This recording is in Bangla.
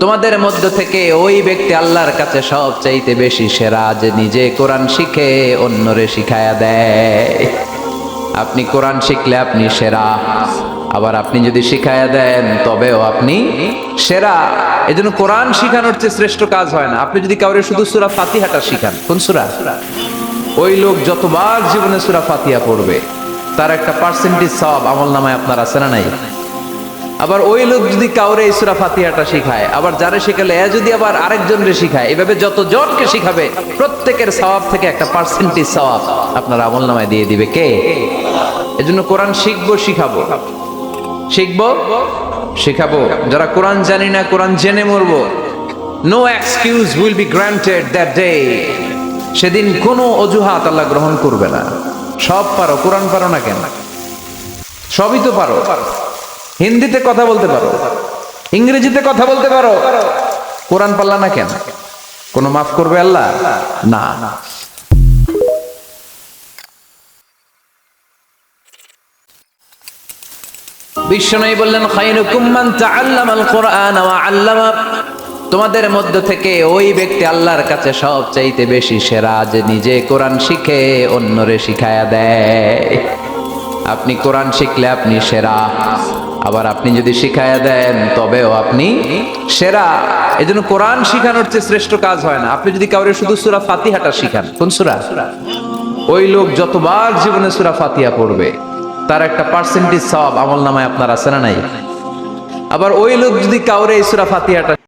তোমাদের মধ্য থেকে ওই ব্যক্তি আল্লাহর কাছে সব চাইতে বেশি সেরা যে নিজে কোরআন শিখে অন্যরে শিখায়া দেয়। আপনি কোরআন শিখলে আপনি সেরা, আবার আপনি যদি শিখায়া দেন, তবেও আপনি সেরা। এজন্য কোরআন শিখানোর চেয়ে শ্রেষ্ঠ কাজ হয় না। আপনি যদি কাউরে শুধু সুরা ফাতিহাটা শিখান, কোন সুরা? ওই লোক যতবার জীবনে সুরা ফাতিহা পড়বে, তার একটা পার্সেন্টেজ সব আমল নামায় আপনার আছে না নাই? আবার ওই লোক যদি কাউরে এই সুরা ফাতিহাটা শিখায়, আবার যারা শিখালে এ যদি আবার আরেকজনরে শিখায়, এভাবে যত জনকে শিখাবে, প্রত্যেকের সওয়াব থেকে একটা পার্সেন্টেজ সওয়াব আপনার আমল নামায় দিয়ে দিবে কে? এজন্য কোরআন শিখব, শিখাবো। শিখব, শিখাবো। যারা কোরআন জানি না, কোরআন জেনে মরবো। No excuse will be granted that day সেদিন কোনো অজুহাত আল্লাহ গ্রহণ করবে না। সব পারো, কোরআন পারো না কেন? সবই তো পারো। হিন্দিতে কথা বলতে পারো, ইংরেজিতে কথা বলতে পারো, কোরআন পাল্লা না কেন? কোনো মাফ করবে আল্লাহ? না। বিশ্বনবী বললেন, খায়রুকুম মান তাআল্লামাল কোরআন ওয়া আল্লামা তোমাদের মধ্য থেকে ওই ব্যক্তি আল্লাহর কাছে সব চাইতে বেশি সেরা যে নিজে কোরআন শিখে অন্যরে শিখায়া দেয়। আপনি কোরআন শিখলে আপনি সেরা। আবার আপনি যদি শিখাইয়া দেন, তবেও আপনি সেরা। এই জন্য কোরআন শিখানোর চেয়ে শ্রেষ্ঠ কাজ হয় না। আপনি যদি কাউরে শুধু সুরা ফাতিহাটা শিখান, কোন সুরা? ওই লোক যতবার জীবনে সুরা ফাতিহা পড়বে, তার একটা পার্সেন্টেজ সব আমল নামায় আপনার আছে না নাই? আবার ওই লোক যদি কাউরে এই সুরা ফাতিহাটা